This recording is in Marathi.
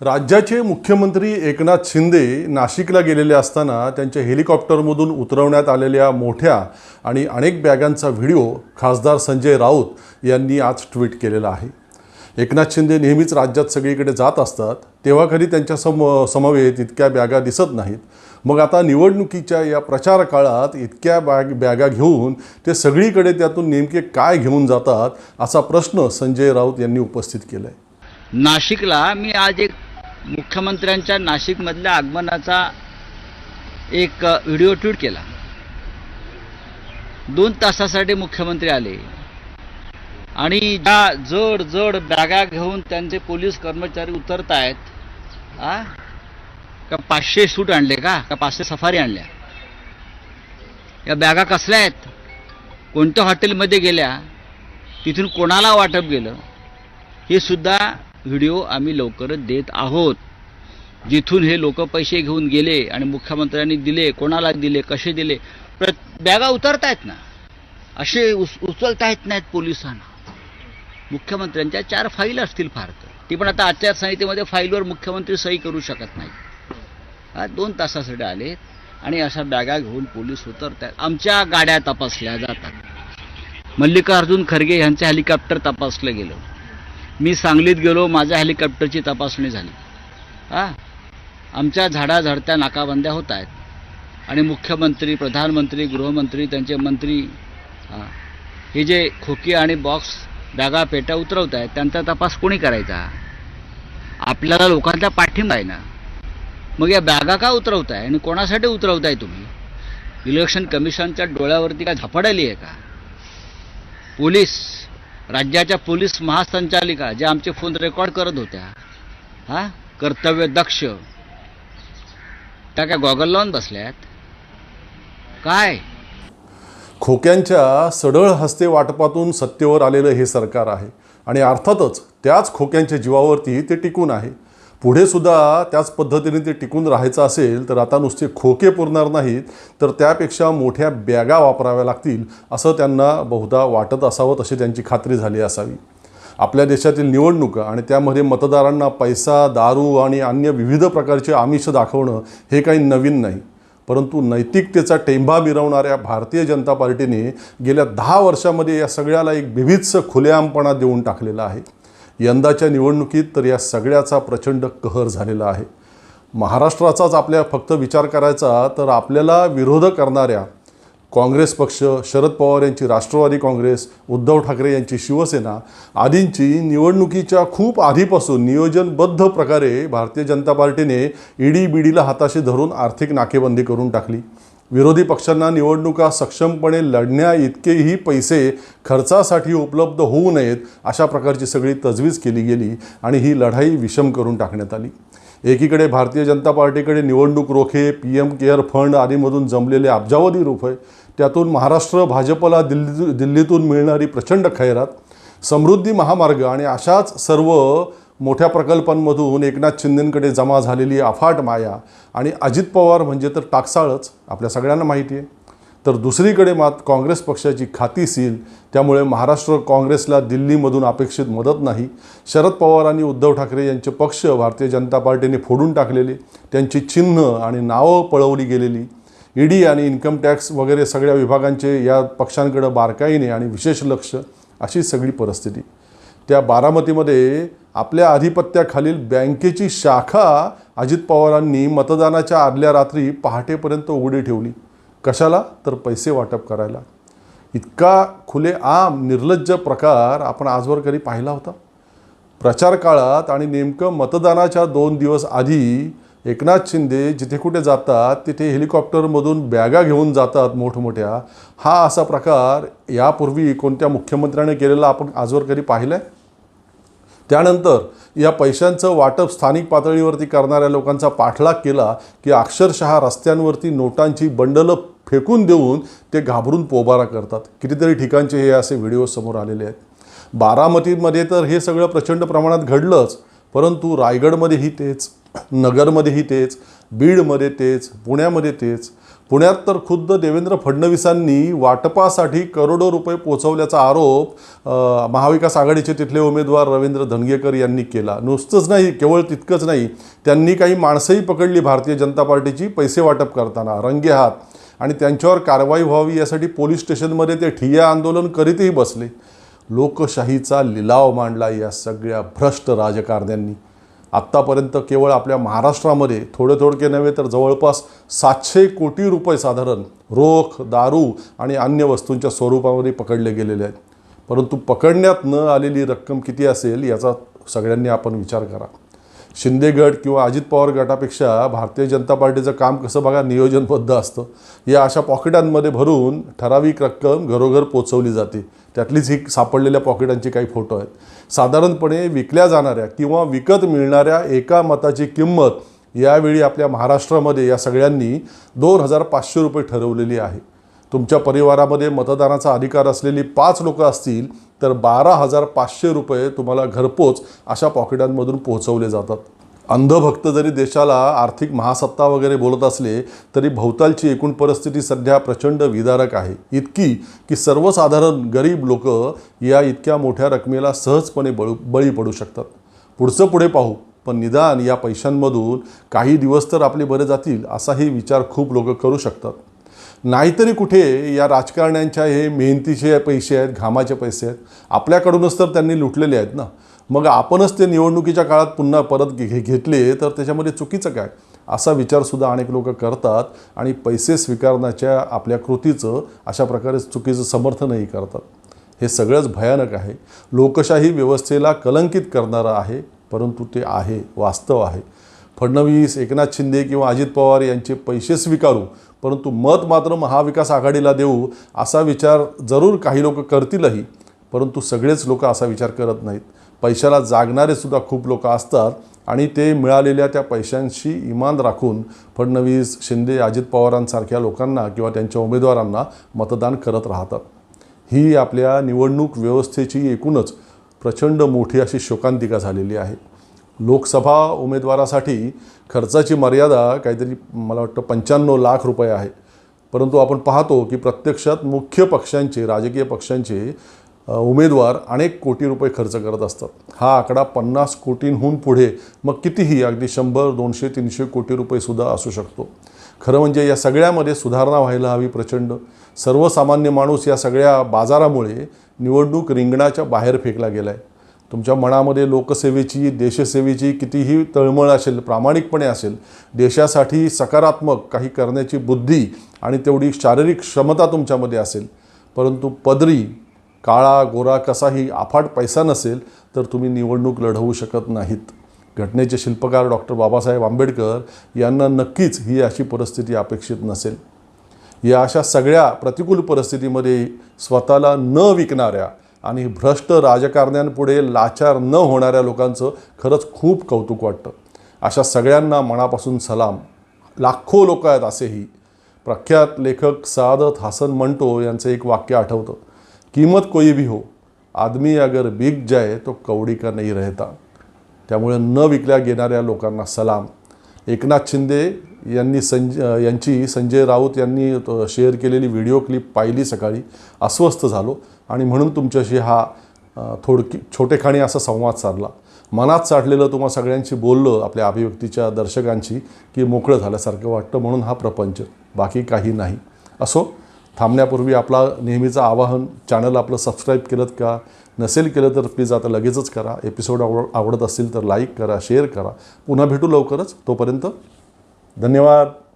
राज्याचे मुख्यमंत्री एकनाथ शिंदे नाशिकला गेलेले असताना त्यांच्या हेलिकॉप्टरमधून उतरवण्यात आलेल्या मोठ्या आणि अनेक बॅगांचा व्हिडिओ खासदार संजय राऊत यांनी आज ट्विट केलेला आहे. एकनाथ शिंदे नेहमीच राज्यात सगळीकडे जात असतात. तेव्हा कधी त्यांच्या सम समवेत इतक्या बॅगा दिसत नाहीत. मग आता निवडणुकीच्या या प्रचार काळात इतक्या बॅग बॅगा घेऊन ते सगळीकडे त्यातून नेमके काय घेऊन जातात असा प्रश्न संजय राऊत यांनी उपस्थित केला आहे नाशिकला मी आज एक मुख्यमंत्र्यांच्या नाशिकमधल्या आगमनाचा एक व्हिडिओ ट्विट केला. दोन तासासाठी मुख्यमंत्री आले. आणि ज्या जड जड बॅगा घेऊन त्यांचे पोलीस कर्मचारी उतरत आहेत आ? का पाचशे सूट आणले का? का पाचशे सफारी आणल्या? या बॅगा कसल्या आहेत? कोणत्या हॉटेलमध्ये गेल्या? तिथून कोणाला वाटप गेलं हे सुद्धा व्हिडिओ आम्ही लवकरच देत आहोत. जिथून हे लोक पैसे घेऊन गेले आणि मुख्यमंत्र्यांनी दिले कोणाला दिले कसे दिले प्र बॅगा उतरतायत ना. असे उस उचलता येत नाहीत पोलिसांना. मुख्यमंत्र्यांच्या चार फाईल असतील फार तर. ती पण आता आचारसंहितेमध्ये फाईलवर मुख्यमंत्री सही करू शकत नाही हा दोन तासासाठी आले आणि अशा बॅगा घेऊन पोलीस उतरत आहेत आमच्या गाड्या तपासल्या जातात. मल्लिकार्जुन खरगे यांचं हेलिकॉप्टर तपासलं गेलं. मी सांगलीत गेलो माझ्या हेलिकॉप्टरची तपासणी झाली. हा? आमच्या झाडाझडत्या नाकाबंद्या होत आहेत. आणि मुख्यमंत्री प्रधानमंत्री गृहमंत्री त्यांचे मंत्री हा. हे जे खोकी आणि बॉक्स बॅगा पेट्या उतरवत आहेत त्यांचा तपास कोणी करायचा? आपल्याला लोकांचा पाठिंबा आहे ना? मग या बॅगा का उतरवताय आणि कोणासाठी उतरवताय तुम्ही? इलेक्शन कमिशनच्या डोळ्यावरती काय झपडली आहे का? पोलीस राज्याच्या पोलीस महासंचालिका ज्या आमचे फोन रेकॉर्ड करत होत्या हा कर्तव्य दक्ष. त्या काय गॉगल लावून बसल्यात? काय? खोक्यांच्या सडळ हस्ते वाटपातून सत्तेवर आलेलं हे सरकार आहे आणि अर्थातच त्याच खोक्यांच्या जीवावरती ते टिकून आहे. पुढे सुद्धा त्याच पद्धतीने ते टिकून राहायचं असेल तर आता नुसते खोके पुरणार नाहीत तर त्यापेक्षा मोठ्या बॅगा वापराव्या लागतील असं त्यांना बहुधा वाटत असावं तशी त्यांची खात्री झाली असावी. आपल्या देशातील निवडणुका आणि त्यामध्ये मतदारांना पैसा दारू आणि अन्य विविध प्रकारचे आमिष दाखवणं हे काही नवीन नाही. परंतु नैतिकतेचा टेंभा मिरवणाऱ्या भारतीय जनता पार्टीने गेल्या दहा वर्षामध्ये या सगळ्याला एक विविधस खुलेआमपणा देऊन टाकलेला आहे. यंदाच्या निवडणुकीत तर या सगळ्याचा प्रचंड कहर झालेला आहे. महाराष्ट्राचाच आपल्या फक्त विचार करायचा तर आपल्याला विरोध करणाऱ्या काँग्रेस पक्ष शरद पवार यांची राष्ट्रवादी काँग्रेस उद्धव ठाकरे यांची शिवसेना आदींची निवडणुकीच्या खूप आधीपासून नियोजनबद्ध प्रकारे भारतीय जनता पार्टीने ईडी बीडीला हाताशी धरून आर्थिक नाकेबंदी करून टाकली. विरोधी पक्षांना निवडणुका सक्षमपणे लढण्या इतकेही पैसे खर्चासाठी उपलब्ध होऊ नयेत अशा प्रकारची सगळी तजवीज केली गेली आणि ही लढाई विषम करून टाकण्यात आली. एकीकडे भारतीय जनता पार्टीकडे निवडणूक रोखे पी एम केअर फंड आदीमधून जमलेले अब्जावधी रुपये त्यातून महाराष्ट्र भाजपला दिल्ली दिल्लीतून मिळणारी प्रचंड खैरात समृद्धी महामार्ग आणि अशाच सर्व मोठ्या प्रकल्पांमधून एकनाथ शिंदेंकडे जमा झालेली अफाट माया आणि अजित पवार म्हणजे तर टाकसाळच आपल्या सगळ्यांना माहिती आहे. तर दुसरीकडे मात काँग्रेस पक्षाची खाती सील त्यामुळे महाराष्ट्र काँग्रेसला दिल्लीमधून अपेक्षित मदत नाही. शरद पवार आणि उद्धव ठाकरे यांचे पक्ष भारतीय जनता पार्टीने फोडून टाकलेले त्यांची चिन्ह आणि नावं पळवली गेलेली. ईडी आणि इन्कम टॅक्स वगैरे सगळ्या विभागांचे या पक्षांकडं बारकाईने आणि विशेष लक्ष अशी सगळी परिस्थिती. त्या बारामतीमध्ये आपल्या आधिपत्याखालील बँकेची शाखा अजित पवारांनी मतदानाच्या आदल्या रात्री पहाटेपर्यंत उघडी ठेवली. कशाला? तर पैसे वाटप करायला. इतका खुले आम निर्लज्ज प्रकार आपण आजवर कधी पाहिला होता? प्रचार काळात आणि नेमकं मतदानाच्या दोन दिवस आधी एकनाथ शिंदे जिथे कुठे जातात तिथे हेलिकॉप्टरमधून बॅगा घेऊन जातात मोठमोठ्या. हा असा प्रकार यापूर्वी कोणत्या मुख्यमंत्र्याने केलेला आपण आजवर कधी पाहिलं आहे त्यानंतर या पैशांचं वाटप स्थानिक पातळीवरती करणाऱ्या लोकांचा पाठलाग केला की अक्षरशः रस्त्यांवरती नोटांची बंडलं फेकून देऊन ते घाबरून पोबारा करतात. कितीतरी ठिकाणचे हे असे व्हिडिओ समोर आलेले आहेत. बारामतीमध्ये तर हे सगळं प्रचंड प्रमाणात घडलंच परंतु रायगडमध्येही तेच. नगरमध्येही तेच बीडमध्ये तेच पुण्यामध्ये तेच. पुण्यात तर खुद्द देवेंद्र फडणवीसांनी वाटपासाठी करोडो रुपये पोचवल्याचा आरोप महाविकास आघाडीचे तिथले उमेदवार रवींद्र धनगेकर यांनी केला. नुसतंच नाही केवळ तितकंच नाही त्यांनी काही माणसंही पकडली भारतीय जनता पार्टीची पैसे वाटप करताना. रंगेहात आणि त्यांच्यावर कारवाई व्हावी यासाठी पोलीस स्टेशनमध्ये ते ठिय्या आंदोलन करीतही बसले. लोकशाहीचा लिलाव मांडला या सगळ्या भ्रष्ट राजकारण्यांनी. आत्तापर्यंत केवळ आपल्या महाराष्ट्रामध्ये थोडे थोडके नव्हे तर जवळपास सातशे कोटी रुपये साधारण रोख दारू आणि अन्य वस्तूंच्या स्वरूपामध्ये पकडले गेलेले आहेत. परंतु पकडण्यात न आलेली रक्कम किती असेल याचा सगळ्यांनी आपण विचार करा. शिंदे गट किंवा अजित पवार गटापेक्षा भारतीय जनता पार्टीचं काम कसं बघा नियोजनबद्ध असतं. या अशा पॉकेटांमध्ये भरून ठराविक रक्कम घरोघर पोचवली जाते. त्यातलीच ही सापडलेल्या पॉकेटांचे काही फोटो आहेत. साधारणपणे विकल्या जाणाऱ्या किंवा विकत मिळणाऱ्या एका मताची किंमत यावेळी आपल्या महाराष्ट्रामध्ये या सगळ्यांनी दोन हजार पाचशे रुपये ठरवलेली आहे. तुमच्या परिवारामध्ये मतदानाचा अधिकार असलेली पाच लोकं असतील तर बारा हजार पाचशे रुपये तुम्हाला घरपोच अशा पॉकेटांमधून पोहोचवले जातात. अंधभक्त जरी देशाला आर्थिक महासत्ता वगैरे बोलत असले तरी भोवतालची एकूण परिस्थिती सध्या प्रचंड विदारक आहे. इतकी की सर्वसाधारण गरीब लोक या इतक्या मोठ्या रकमेला सहजपणे बळू बळी पडू शकतात. पुढचं पुढे पाहू पण निदान या पैशांमधून काही दिवस तर आपले बरे जातील असाही विचार खूप लोक करू शकतात. नाहीतरी कुठे या राजकारण्यांच्या हे मेहनतीचे पैसे आहेत घामाचे पैसे आहेत आपल्याकडूनच तर त्यांनी लुटलेले आहेत ना. मग आपणच ते निवडणुकीच्या काळात पुन्हा परत घे घेतले तर त्याच्यामध्ये चुकीचं काय? असा विचारसुद्धा अनेक लोक करतात आणि पैसे स्वीकारण्याच्या आपल्या कृतीचं अशा प्रकारे चुकीचं समर्थनही करतात. हे सगळंच भयानक आहे. लोकशाही व्यवस्थेला कलंकित करणारं आहे परंतु ते आहे वास्तव आहे. फडणवीस एकनाथ शिंदे किंवा अजित पवार यांचे पैसे स्वीकारू परंतु मत मात्र महाविकास आघाडीला देऊ असा विचार जरूर काही लोक करतीलही परंतु सगळेच लोक असा विचार करत नाहीत. पैशाला जागणारे सुद्धा खूप लोक असतात आणि ते मिळालेल्या त्या पैशांशी इमान राखून फडणवीस शिंदे अजित पवारांसारख्या लोकांना किंवा त्यांच्या उमेदवारांना मतदान करत राहतात. ही आपल्या निवडणूक व्यवस्थेची एकूणच प्रचंड मोठी अशी शोकांतिका झालेली आहे. लोकसभा उमेदवारासाठी खर्चाची मर्यादा काहीतरी मला वाटतं पंच्याण्णव लाख रुपये आहे. परंतु आपण पाहतो की प्रत्यक्षात मुख्य पक्षांचे राजकीय पक्षांचे उमेदवार अनेक कोटी रुपये खर्च करत असतात. हा आकडा पन्नास कोटींहून पुढे मग कितीही अगदी शंभर दोनशे तीनशे कोटी रुपयेसुद्धा असू शकतो. खरं म्हणजे या सगळ्यामध्ये सुधारणा व्हायला हवी प्रचंड. सर्वसामान्य माणूस या सगळ्या बाजारामुळे निवडणूक रिंगणाच्या बाहेर फेकला गेला आहे तुमच्या मनामध्ये लोकसेवेची देशसेवेची कितीही तळमळ असेल प्रामाणिकपणे असेल देशासाठी सकारात्मक काही करण्याची बुद्धी आणि तेवढी शारीरिक क्षमता तुमच्यामध्ये असेल परंतु पदरी काळा गोरा कसाही अफाट पैसा नसेल तर तुम्ही निवडणूक लढवू शकत नाहीत. घटनेचे शिल्पकार डॉक्टर बाबासाहेब आंबेडकर यांना नक्कीच ही अशी परिस्थिती अपेक्षित नसेल. या अशा सगळ्या प्रतिकूल परिस्थितीमध्ये स्वतःला न विकणाऱ्या आणि भ्रष्ट राजकारण्यांपुढे लाचार न होणाऱ्या लोकांचं खरंच खूप कौतुक वाटतं. अशा सगळ्यांना मनापासून सलाम. लाखो लोक आहेत असेही. प्रख्यात लेखक सादत हसन मंटो यांचं एक वाक्य आठवतं. कीमत कोई भी हो आदमी अगर बिक जाय तो कवडी का नाही रहता. त्यामुळे न विकल्या गेणाऱ्या लोकांना सलाम. एकनाथ शिंदे यांनी संज यांची संजय राऊत यांनी शेअर केलेली व्हिडिओ क्लिप पाहिली सकाळी अस्वस्थ झालो आणि म्हणून तुमच्याशी हा थोडकी छोटेखाणी असा संवाद साधला. मनात साठलेलं तुम्हा सगळ्यांशी बोललो आपल्या अभिव्यक्तीच्या दर्शकांशी की मोकळं झाल्यासारखं वाटतं म्हणून हा प्रपंच. बाकी काही नाही. असो थांबण्यापूर्वी आपला नेहमीचं आवाहन चॅनल आपलं सबस्क्राईब केलं का नसेल केलं तर प्लीज आता लगेचच करा. एपिसोड आवड आवडत असतील तर लाईक करा शेअर करा. पुन्हा भेटू लवकरच. तोपर्यंत धन्यवाद.